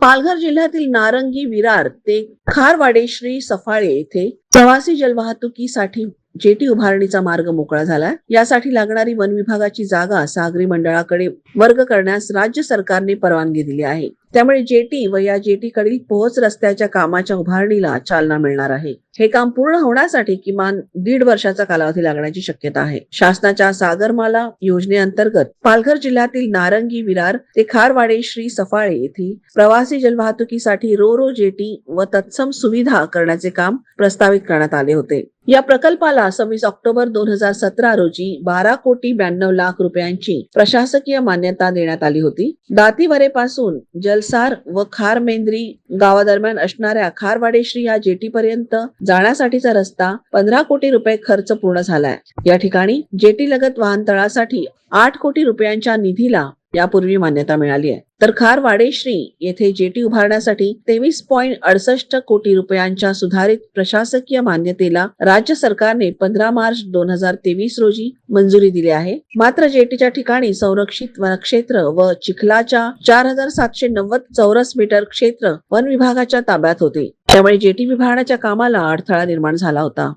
पालघर जिल्ह्यातील नारंगी विरार ते खारवाडे श्री सफाळे येथे प्रवासी जलवाहतुकीसाठी जेटी उभारणीचा मार्ग मोकळा झाला. यासाठी लागणारी वन विभागाची जागा सागरी मंडळाकडे वर्ग करण्यास राज्य सरकारने परवानगी दिली आहे. त्यामुळे जेटी व या जेटीकडील पोहोच रस्त्याच्या कामाच्या उभारणीला चालना मिळणार आहे. हे काम पूर्ण होण्यासाठी किमान दीड वर्षाचा कालावधी लागण्याची शक्यता आहे. शासनाच्या सागरमाला योजनेअंतर्गत पालघर जिल्ह्यातील नारंगी विरार ते खारवाडे श्री सफाळे येथील प्रवासी जलवाहतुकीसाठी रो रो जेटी व तत्सम सुविधा करण्याचे काम प्रस्तावित करण्यात आले होते. या प्रकल्पाला सव्वीस ऑक्टोबर दोन हजार सतरा रोजी बारा कोटी ब्याण्णव लाख रुपयांची प्रशासकीय मान्यता देण्यात आली होती. दातीवरेपासून जल वलसार व खारमेंद्री गावादरम्यान असणाऱ्या खारवाडेश्री या जेटीपर्यंत जाण्यासाठीचा रस्ता पंधरा कोटी रुपये खर्च पूर्ण झालाय. या ठिकाणी जेटी लगत वाहनतळासाठी आठ कोटी रुपयांच्या निधीला यापूर्वी मान्यता मिळाली आहे. तर खारवाडेश्री येथे जेटी उभारण्यासाठी तेवीस पॉईंट अडसष्ट कोटी रुपयांच्या सुधारित प्रशासकीय मान्यतेला राज्य सरकारने पंधरा मार्च दोन हजार तेवीस रोजी मंजुरी दिली आहे. मात्र जेटीच्या ठिकाणी संरक्षित वनक्षेत्र व चिखलाच्या चार हजार सातशे नव्वद चौरस मीटर क्षेत्र वन विभागाच्या ताब्यात होते. त्यामुळे जेटी विभागाच्या कामाला अडथळा निर्माण झाला होता.